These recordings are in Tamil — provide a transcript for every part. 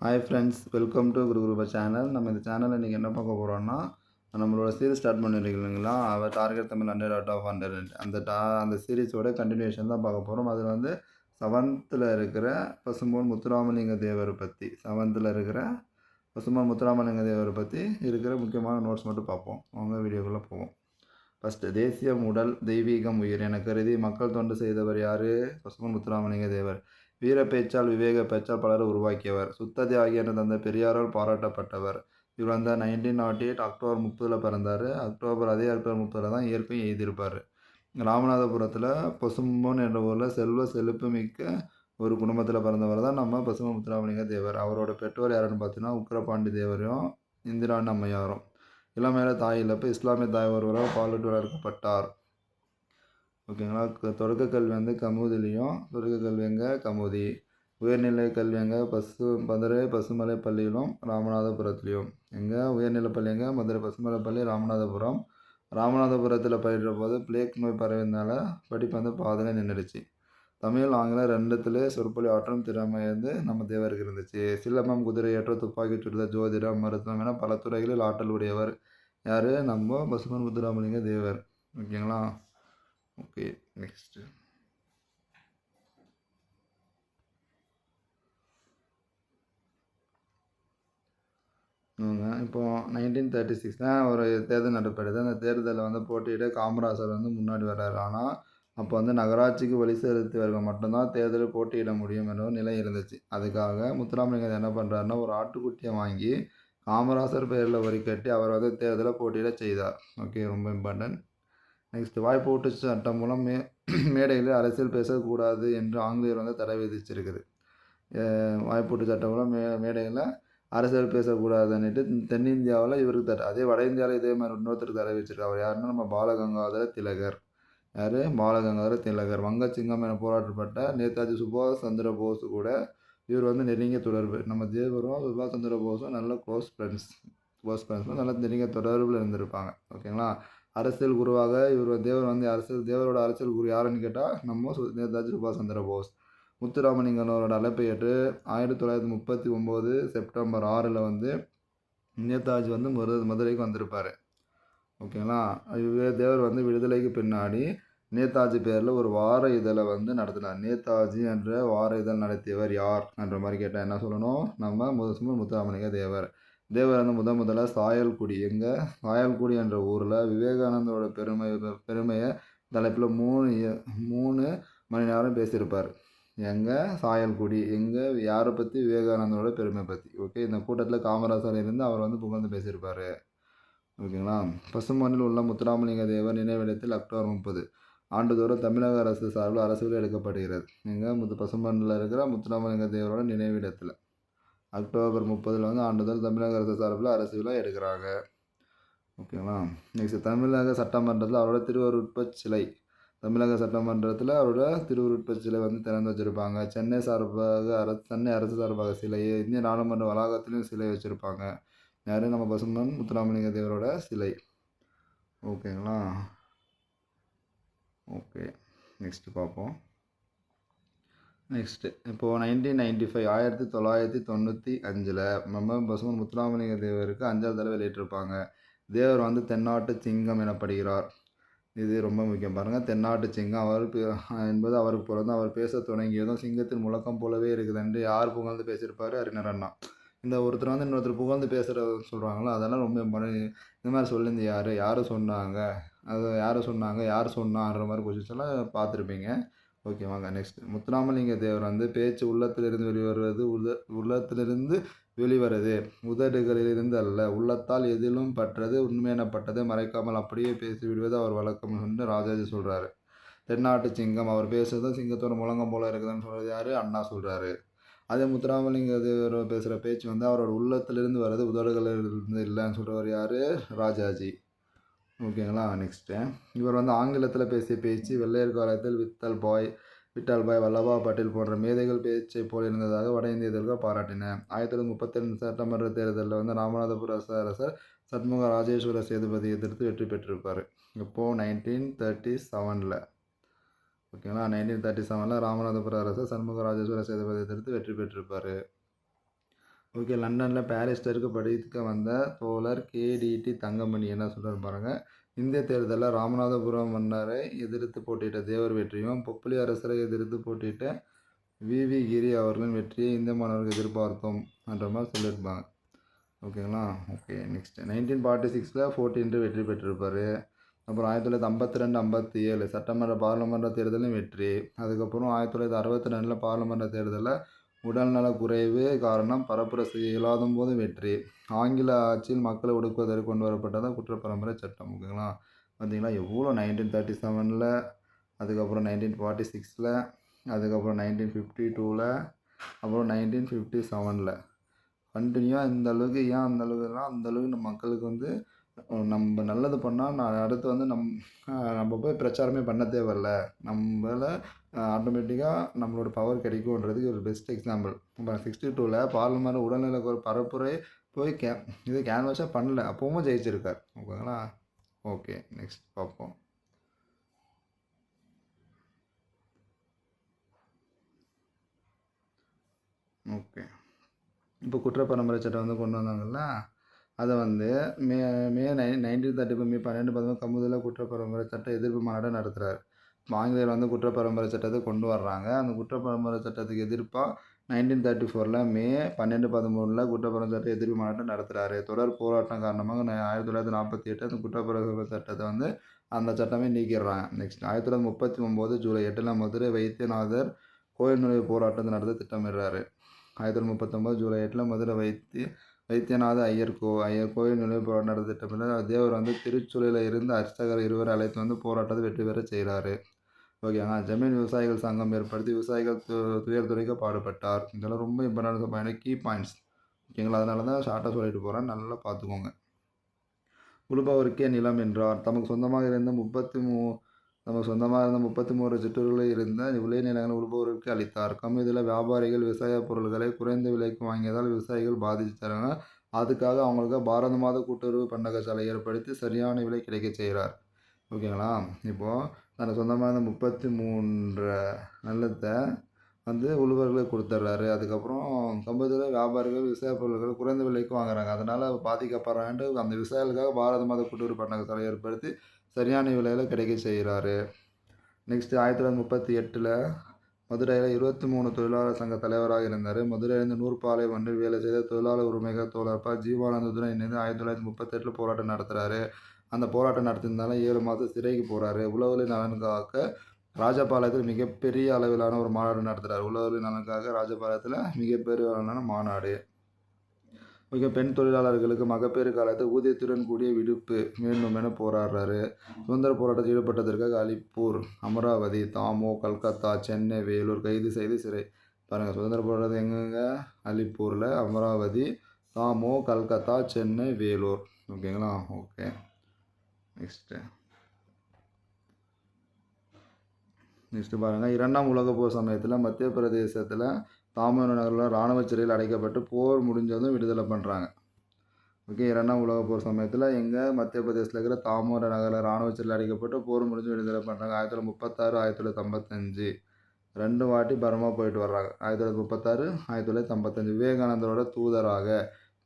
Hi friends welcome to Guru Gurupa channel நம்ம இந்த சேனலில் இன்றைக்கி என்ன பார்க்க போகிறோம்னா நம்மளோட சீரீஸ் ஸ்டார்ட் பண்ணிருக்கீங்களா? அவர் target Tamil hundred out of hundred அந்த டா அந்த சீரிஸோட கண்டினியூஷன் தான் பார்க்க போகிறோம் அதில் வந்து செவன்த்தில் இருக்கிற பசும்போன் முத்துராமலிங்க தேவரை பற்றி செவன்த்தில் இருக்கிற பசும்போன் முத்துராமலிங்க தேவரை பற்றி இருக்கிற முக்கியமான நோட்ஸ் மட்டும் பார்ப்போம். அவங்க வீடியோக்குள்ளே போவோம். ஃபஸ்ட்டு தேசியம் உடல் தெய்வீகம் உயிர். என கருதி மக்கள் தொண்டு செய்தவர் யார்? பசுமன் முத்துராமலிங்க தேவர். வீர பேச்சால் விவேக பேச்சால் பலர் உருவாக்கியவர். சுத்த ஆகிய தந்த பெரியாரால் பாராட்டப்பட்டவர். இவர் வந்து நைன்டீன் நாட் எயிட் அக்டோபர் முப்பதில் பிறந்தார். அக்டோபர் அதே அக்டோபர் முப்பதில் தான் இயற்கை எழுதியிருப்பார் ராமநாதபுரத்தில் பசும்பொன் என்ற ஊரில் செல்வ செழிப்பு மிக்க ஒரு குடும்பத்தில் பிறந்தவர் தான் நம்ம பசும முத்துராமலிங்க தேவர். அவரோட பெற்றோர் யாருன்னு பார்த்தீங்கன்னா உக்கிரபாண்டி தேவரும் இந்திராணி அம்மையாரும். இளமையில தாய் இழப்பு இஸ்லாமிய தாய் ஒருவரால் பாலிட்டு வளர்க்கப்பட்டார் ஓகேங்களா? தொடக்க கல்வி வந்து கமுதிலையும் தொடக்க கல்வி எங்கே? கமுதி. உயர்நிலை கல்வி எங்கே? பசு மதுரை பசுமலை பள்ளியிலும் ராமநாதபுரத்துலேயும். எங்கே? உயர்நிலை பள்ளி எங்கே? மதுரை பசுமலை பள்ளி ராமநாதபுரம். ராமநாதபுரத்தில் பயின்ற போது பிளேக் நோய் பரவினால படிப்பு வந்து பாதியில் நின்றுடுச்சு. தமிழ் ஆங்கிலம் ரெண்டுத்துல சொற்பொழி ஆற்றம் திறமை வந்து நம்ம தேவருக்கு இருந்துச்சு. சிலம்பம் குதிரையற்ற துப்பாக்கி சுடுதல் ஜோதிடம் மருத்துவம் என பல துறைகளில் ஆற்றல் உடையவர் யார்? நம்ம பசுமன் முத்துராமலிங்க தேவர். ஓகேங்களா? ஓகே நெக்ஸ்ட்டு இப்போ நைன்டீன் தேர்ட்டி சிக்ஸ் தான் ஒரு தேர்தல் நடைபெறுது. அந்த தேர்தலில் வந்து போட்டியிட காமராஜர் வந்து முன்னாடி வர்றாரு. ஆனால் அப்போ வந்து நகராட்சிக்கு வழி செலுத்தியவர்கள் மட்டும்தான் தேர்தலில் போட்டியிட முடியும் என்ற ஒரு நிலை இருந்துச்சு. அதுக்காக முத்துராமலிங்கம் என்ன பண்ணுறாருன்னா ஒரு ஆட்டுக்குட்டியை வாங்கி காமராசர் பெயரில் வரி கட்டி அவர் வந்து தேர்தலில் போட்டியிட செய்தார். ஓகே ரொம்ப இம்பார்ட்டன்ட் நெக்ஸ்ட் வாய்ப்பு ஊட்டு சட்டம் மூலம் மே மேடையில் அரசியல் பேசக்கூடாது என்று ஆங்கிலேயர் வந்து தடை விதிச்சிருக்குது. வாய்ப்பூட்டு சட்டம் மூலம் மே மேடையில் அரசியல் பேசக்கூடாதுன்னுட்டு தென்னிந்தியாவில் இவருக்கு தடை அதே வட இந்தியாவில் இதே மாதிரி இன்னொருத்தருக்கு தடை வச்சிருக்காரு அவர் யாருன்னா நம்ம பாலகங்காதர திலகர். யார்? பாலகங்காதர திலகர். வங்கச்சிங்கம் என போராட்டப்பட்ட நேதாஜி சுபாஷ் சந்திர போஸ் கூட இவர் வந்து நெருங்கிய தொடர்பு. நம்ம தேவரும் சுபாஷ் சந்திர போஸும் நல்ல க்ளோஸ் ஃப்ரெண்ட்ஸ் க்ளோஸ் ஃப்ரெண்ட்ஸ் நல்ல நெருங்கிய தொடர்பில் இருந்திருப்பாங்க. ஓகேங்களா? அரசியல் குருவாக இவர் தேவர் வந்து அரசியல் தேவரோட அரசியல் குரு யாருன்னு கேட்டால் நம்ம நேதாஜி சுபாஷ் சந்திர போஸ். முத்துராமலிங்கனோட அழைப்பை ஏற்று ஆயிரத்தி தொள்ளாயிரத்தி முப்பத்தி ஒம்பது செப்டம்பர் ஆறில் வந்து நேதாஜி வந்து மது மதுரைக்கு வந்திருப்பார். ஓகேங்களா? இவர் தேவர் வந்து விடுதலைக்கு பின்னாடி நேதாஜி பேரில் ஒரு வார இதழை வந்து நடத்தினார். நேதாஜி என்ற வார இதழ் நடத்தியவர் யார்? என்ற மாதிரி கேட்டால் என்ன சொல்லணும்? நம்ம முதல் முத்துராமலிங்க தேவர். தேவர் வந்து முத முதல்ல சாயல்குடி. எங்கே? சாயல்குடி என்ற ஊரில் விவேகானந்தரோட பெருமை பெருமையை தலைப்பில் மூணு மூணு மணி நேரம் பேசியிருப்பார். எங்கே? சாயல்குடி. எங்கே? யாரை பற்றி விவேகானந்தரோட பெருமை பற்றி ஓகே? இந்த கூட்டத்தில் காமராசர் இருந்து அவர் வந்து புகழ்ந்து பேசியிருப்பார். ஓகேங்களா? பசுமண்ணில் உள்ள முத்துராமலிங்க தேவர் நினைவிடத்தில் அக்டோபர் முப்பது. ஆண்டுதோறும் தமிழக அரசு சார்பில் அரசுகள் எடுக்கப்படுகிறது. எங்கே? முத்து பசுமண்ணில் இருக்கிற முத்துராமலிங்க தேவரோட நினைவிடத்தில். அக்டோபர் முப்பதில் வந்து ஆண்டுதல் தமிழக அரசு சார்பில் அரசு விழா எடுக்கிறாங்க. ஓகேங்களா? நெக்ஸ்ட் தமிழக சட்டமன்றத்தில் அவரோட திருவருட்ப சிலை. தமிழக சட்டமன்றத்தில் அவரோட திருவுருட்ப சிலை வந்து திறந்து வச்சுருப்பாங்க. சென்னை சார்பாக அரசு சென்னை அரசு சார்பாக சிலையை இந்திய நாடாளுமன்ற வளாகத்திலையும் சிலை வச்சுருப்பாங்க. யார்? நம்ம பசுமன் முத்துராமலிங்க தேவரோட சிலை. ஓகேங்களா? ஓகே நெக்ஸ்ட்டு பார்ப்போம் நெக்ஸ்ட்டு இப்போது நைன்டீன் நைன்டி ஃபைவ் ஆயிரத்தி தொள்ளாயிரத்தி தொண்ணூற்றி அஞ்சில் நம்ம பசுமன் முத்துராமலிங்க தேவருக்கு அஞ்சாவது தடவை வெளியிட்டிருப்பாங்க தேவர் வந்து தென்னாட்டு சிங்கம் எனப்படுகிறார். இது ரொம்ப முக்கியம். பாருங்கள் தென்னாட்டு சிங்கம் அவர் என்பது அவருக்கு பிறந்து அவர் பேச தொடங்கியதும் சிங்கத்தின் முழக்கம் போலவே இருக்குதுன்ட்டு யார் புகழ்ந்து பேசியிருப்பார்? அறிஞர் அண்ணா. இந்த ஒருத்தர் வந்து இன்னொருத்தர் புகழ்ந்து பேசுகிறத சொல்கிறாங்களோ அதெல்லாம் ரொம்ப important. இந்த மாதிரி சொல்லிருந்து யார்? யார் சொன்னாங்க? அது யார் சொன்னாங்க? யார் சொன்னான்ற மாதிரி கொஸ்டின்ஸ் எல்லாம் பார்த்துருப்பீங்க. ஓகே வாங்க நெக்ஸ்ட் முத்துராமலிங்க தேவர் வந்து பேச்சு உள்ளத்திலிருந்து வெளிவருவது உத உள்ளத்திலிருந்து வெளிவருது. உதடுகளிலிருந்து அல்ல உள்ளத்தால் எதிலும் பற்றது உண்மையானப்பட்டது. மறைக்காமல் அப்படியே பேசிவிடுவது அவர் வழக்கம் என்று ராஜாஜி சொல்கிறாரு தென்னாட்டு சிங்கம் அவர் பேசுறதும் சிங்கத்தோட முழங்கம் போல இருக்குதுன்னு சொல்கிறது யார்? அண்ணா சொல்கிறாரு அதே முத்துராமலிங்க தேவர் பேசுகிற பேச்சு வந்து அவரோட உள்ளத்திலிருந்து வர்றது உதடுகளிலிருந்து இல்லைன்னு சொல்கிறவர் யார்? ராஜாஜி. ஓகேங்களா நெக்ஸ்ட்டு இவர் வந்து ஆங்கிலத்தில் பேசிய பேச்சு வெள்ளையர் காலத்தில் வித்தல் பாய் விட்டால் பாய் வல்லபா பட்டேல் போன்ற மேதைகள் பேச்சை போல் இருந்ததாக வட இந்திய இதழ்கள் பாராட்டின. ஆயிரத்தி தொள்ளாயிரத்தி முப்பத்தி ரெண்டு சட்டமன்ற தேர்தலில் வந்து ராமநாதபுர அரசர் சண்முக ராஜேஸ்வர சேதுபதி எதிர்த்து வெற்றி பெற்றிருப்பார். இப்போது நைன்டீன் தேர்ட்டி செவனில் ஓகேங்களா நைன்டீன் தேர்ட்டி செவனில் ராமநாதபுர அரசர் சண்முக ராஜேஸ்வர சேதுபதி எதிர்த்து வெற்றி பெற்றிருப்பார். ஓகே லண்டனில் பாரிஸ்டருக்கு படிக்க வந்த தோழர் கேடிடி தங்கமணி என்ன சொல்கிறார் பாருங்கள் இந்திய தேர்தலில் ராமநாதபுரம் மன்னரை எதிர்த்து போட்டியிட்ட தேவர் வெற்றியும் பொப்புலி அரசரை எதிர்த்து போட்டியிட்ட விவி கிரி அவர்களின் வெற்றியை இந்திய மாணவர்கள் எதிர்பார்த்தோம் என்ற மாதிரி சொல்லியிருப்பாங்க. ஓகேங்களா? ஓகே நெக்ஸ்ட் நைன்டீன் ஃபார்ட்டி சிக்ஸில் ஃபோர்டீன்ட்டு வெற்றி பெற்றிருப்பார். அப்புறம் ஆயிரத்தி தொள்ளாயிரத்தி ஐம்பத்தி ரெண்டு ஐம்பத்தி ஏழு சட்டமன்ற பாராளுமன்ற தேர்தலும் வெற்றி. அதுக்கப்புறம் ஆயிரத்தி தொள்ளாயிரத்தி அறுபத்தி ரெண்டில் பாராளுமன்ற தேர்தலில் உடல்நலக்குறைவு காரணம். பரப்புரை செய்ய இயலாத போது வெற்றி. ஆங்கில ஆட்சியில் மக்களை ஒடுக்குவதற்கு கொண்டு வரப்பட்டது குற்றப்பரம்பரை சட்டம். ஓகேங்களா? பார்த்தீங்களா எவ்வளோ நைன்டீன் தேர்ட்டி செவனில் அதுக்கப்புறம் நைன்டீன் ஃபார்ட்டி சிக்ஸில் அதுக்கப்புறம் நைன்டீன் ஃபிஃப்டி டூவில் அப்புறம் நைன்டீன் ஃபிஃப்டி செவனில் கண்டினியூவாக இந்த அளவுக்கு ஏன் அந்த அளவுக்குனா அந்த அளவுக்கு நம்ம மக்களுக்கு வந்து நம்ம நல்லது பண்ணால் நான் அடுத்து வந்து நம் நம்ம போய் பிரச்சாரமே பண்ண தேவையில்ல. நம்மள ஆட்டோமேட்டிக்காக நம்மளோட பவர் கிடைக்குன்றதுக்கு ஒரு பெஸ்ட் எக்ஸாம்பிள் இப்போ சிக்ஸ்டி டூவில் பார்லிமெண்ட் உடல்நல ஒரு பரப்புரை போய் கே இது கேன்வாஸாக பண்ணல. அப்பவும் ஜெயிச்சிருக்கார். ஓகேங்களா? ஓகே நெக்ஸ்ட் பார்ப்போம். ஓகே இப்போ குற்ற பரம்பரை சட்டம் வந்து கொண்டு வந்தாங்கல்ல? அதை வந்து மே மே நை நைன்டீன் தேர்ட்டி மே பன்னெண்டு பதினொன்று குற்ற பரம்பரை சட்ட எதிர்ப்பு மாநாடு நடத்துகிறார் ஆங்கிலேயர் வந்து குற்றப்பரம்பரை சட்டத்தை கொண்டு வர்றாங்க. அந்த குற்றப்பரம்பரை சட்டத்துக்கு எதிர்ப்பாக நைன்டீன் தேர்ட்டி ஃபோரில் மே பன்னெண்டு பதிமூணில் குற்றப்பரம்பரை சட்ட எதிர்ப்பு மாநாட்டம் நடத்துகிறாரு தொடர் போராட்டம் காரணமாக ஆயிரத்தி தொள்ளாயிரத்தி நாற்பத்தி எட்டு அந்த குற்றப்பரம்பரை சட்டத்தை வந்து அந்த சட்டமே நீக்கிடுறாங்க. நெக்ஸ்ட் ஆயிரத்தி தொள்ளாயிரத்தி முப்பத்தி ஒம்பது ஜூலை எட்டில் மதுரை வைத்தியநாதர் கோயில் நுழைவு போராட்டத்தை நடத்த திட்டமிடுறாரு. ஆயிரத்தி தொள்ளாயிரத்தி முப்பத்தொம்போது ஜூலை எட்டில் மதுரை வைத்திய வைத்தியநாத ஐயர் கோ ஐயர் கோயில் நுழைவு போராட்டம் நடத்த திட்டமிட்டு தேவர் வந்து திருச்சூழலில் இருந்து அர்ச்சகர் இருவர் அழைத்து வந்து போராட்டத்தை வெற்றி பெற செய்கிறாரு ஓகேங்களா ஜமீன் விவசாயிகள் சங்கம் ஏற்படுத்தி விவசாயிகள் து துயர் பாடுபட்டார். இதெல்லாம் ரொம்ப இம்பார்ட்டன்ஸ் பாயிண்ட் கீ பாயிண்ட்ஸ் ஓகேங்களா அதனால தான் ஷார்ட்டாக சொல்லிட்டு போகிறேன் நல்லா பார்த்துக்கோங்க. உழுபவருக்கே நிலம் என்றார். தமக்கு சொந்தமாக இருந்த முப்பத்தி மூ தமக்கு சொந்தமாக இருந்த முப்பத்தி மூன்று சிற்றூர்களில் இருந்த விளைநிலங்களை உழுபவருக்கு அளித்தார். கம்மிதில் வியாபாரிகள் விவசாய பொருட்களை குறைந்த விலைக்கு வாங்கியதால் விவசாயிகள் பாதிச்சாங்க அதுக்காக அவங்களுக்கு பாரத மாத கூட்டுறவு பண்டகசாலை ஏற்படுத்தி சரியான விலை கிடைக்க செய்கிறார். ஓகேங்களா இப்போது தனக்கு சொந்தமாக இருந்த முப்பத்தி மூன்று நிலத்தை வந்து உழுவர்களுக்கு கொடுத்துட்றாரு. அதுக்கப்புறம் கம்பத்தில் வியாபாரிகள் விவசாய பொருட்கள் குறைந்த விலைக்கு வாங்குறாங்க. அதனால் பாதிக்கப்படுறான்ட்டு அந்த விவசாயிகளுக்காக பாரத மாத கூட்டுறவு பண்டகசாலை ஏற்படுத்தி சரியான விலையில் கிடைக்க செய்கிறாரு நெக்ஸ்ட்டு ஆயிரத்தி தொள்ளாயிரத்தி முப்பத்தி எட்டில் மதுரையில் இருபத்தி மூணு தொழிலாளர் சங்க தலைவராக இருந்தார். மதுரையிலிருந்து நூற்பாலை ஒன்றில் வேலை செய்த தொழிலாளர் உரிமைகள் தோழர்ப்பா ஜீவானந்தத்துடன் இணைந்து ஆயிரத்தி தொள்ளாயிரத்தி முப்பத்தெட்டில் போராட்டம் நடத்துகிறாரு அந்த போராட்டம் நடத்தியிருந்தாலும் ஏழு மாதம் சிறைக்கு போகிறாரு உழவுகளின் நலனுக்காக ராஜபாளையத்தில் மிகப்பெரிய அளவிலான ஒரு மாநாடு நடத்துகிறார் உழவுகளின் நலனுக்காக ராஜபாளையத்தில் மிகப்பெரிய அளவிலான மாநாடு. மிக பெண் தொழிலாளர்களுக்கு மகப்பேறு காலத்தில் ஊதியத்துடன் கூடிய விடுப்பு வேண்டும் என போராடுறாரு. சுதந்திர போராட்டத்தில் ஈடுபட்டதற்காக அலிப்பூர் அமராவதி தாமோ கல்கத்தா சென்னை வேலூர் கைது செய்து சிறை. பாருங்கள் சுதந்திர போராட்டம் எங்கெங்க? அலிப்பூரில் அமராவதி தாமோ கல்கத்தா சென்னை வேலூர். ஓகேங்களா? ஓகே. நெக்ஸ்ட்டு நெக்ஸ்ட்டு பாருங்கள் இரண்டாம் உலகப் போர் சமயத்தில் மத்திய பிரதேசத்தில் தாமர நகரில் இராணுவ சிறையில் அடைக்கப்பட்டு போர் முடிஞ்சதும் விடுதலை பண்ணுறாங்க ஓகே இரண்டாம் உலகப் போர் சமயத்தில் எங்கே மத்திய பிரதேசத்தில் இருக்கிற தாமர நகரில் இராணுவ சிறையில் அடைக்கப்பட்டு போர் முடிஞ்சு விடுதலை பண்ணுறாங்க ஆயிரத்தி தொள்ளாயிரத்தி முப்பத்தாறு ஆயிரத்தி தொள்ளாயிரத்தி ஐம்பத்தஞ்சு ரெண்டு வாட்டி பர்மா போயிட்டு வர்றாங்க. ஆயிரத்தி தொள்ளாயிரத்தி முப்பத்தாறு ஆயிரத்தி தொள்ளாயிரத்தி ஐம்பத்தஞ்சு விவேகானந்தரோட தூதராக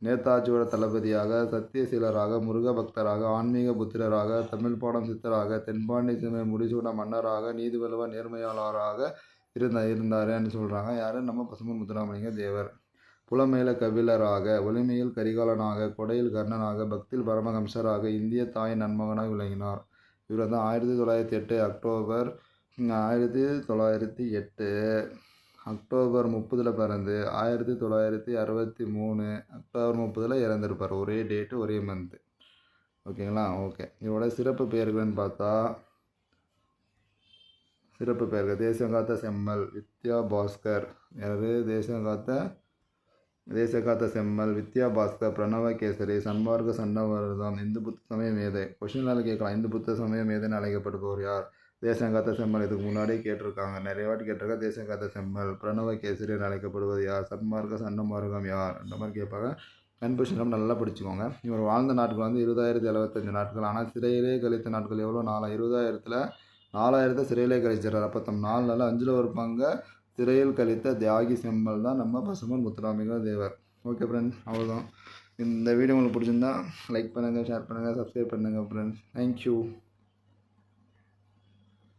நேதாஜியோட தளபதியாக சத்தியசீலராக முருக பக்தராக ஆன்மீக புத்திரராக தமிழ் பாடம் சித்தராக தென்பாண்டி சிமை முடிசூட மன்னராக நீதிபலவ நேர்மையாளராக இருந்த இருந்தாருன்னு சொல்கிறாங்க யார்? நம்ம பசுமன் முத்துராமலிங்க தேவர். புலமேல கபிலராக ஒளிமையில் கரிகாலனாக கொடையில் கர்ணனாக பக்தில் பரமஹம்சராக இந்திய தாய் நன்மகனாக விளங்கினார். இவர் வந்து ஆயிரத்தி தொள்ளாயிரத்தி எட்டு அக்டோபர் ஆயிரத்தி தொள்ளாயிரத்தி எட்டு. அக்டோபர் முப்பதில் பிறந்து ஆயிரத்தி தொள்ளாயிரத்தி அறுபத்தி மூணு அக்டோபர் முப்பதில் இறந்துருப்பார். ஒரே டேட்டு ஒரே மந்த்து ஓகேங்களா? ஓகே. இவரோட சிறப்பு பெயர்கள்னு பார்த்தா சிறப்பு பெயர்கள். தேசங்காத்த செம்மல் வித்யா பாஸ்கர். யார்? தேசங்காத்த தேசகாத்த செம்மல் வித்யா பாஸ்கர் பிரணவ கேசரி சன்மார்க்க சண்டவர்தம் இந்து புத்த சமய மேதை. கொஷினால் கேட்கலாம். இந்து புத்த சமய மேதைன்னு அழைக்கப்படுபவர் யார்? தேசங்காத்த செம்மல் இதுக்கு முன்னாடியே கேட்டிருக்காங்க. நிறைய வாட்டி கேட்டிருக்கா தேசங்காத்த செம்மல் பிரணவ கேசரி அழைக்கப்படுவது யார்? சன்மார்க்க சன்னமார்க்கம் யார்? அந்த மாதிரி கேட்பாங்க. கன்ஃபியூஷன் நல்லா படிச்சுக்கோங்க. இவர் வாழ்ந்த நாட்கள் வந்து இருபதாயிரத்தி எழுபத்தஞ்சு நாட்கள். ஆனால் சிறையிலே கழித்த நாட்கள் எவ்வளோ நாலா இருபதாயிரத்தில் நாலாயிரத்தை சிறையிலே கழிச்சிடறாரு அப்போ தம் நாலு நாள் அஞ்சில் ஒரு பங்கை சிறையில் கழித்த தியாகி செம்மல் தான் நம்ம பசுமன் முத்துராமிக தேவர். ஓகே ஃப்ரெண்ட்ஸ் அவ்வளோதான் இந்த வீடியோ உங்களுக்கு பிடிச்சிருந்தா லைக் பண்ணுங்கள் ஷேர் பண்ணுங்கள் சப்ஸ்கிரைப் பண்ணுங்கள் ஃப்ரெண்ட்ஸ் தேங்க்யூ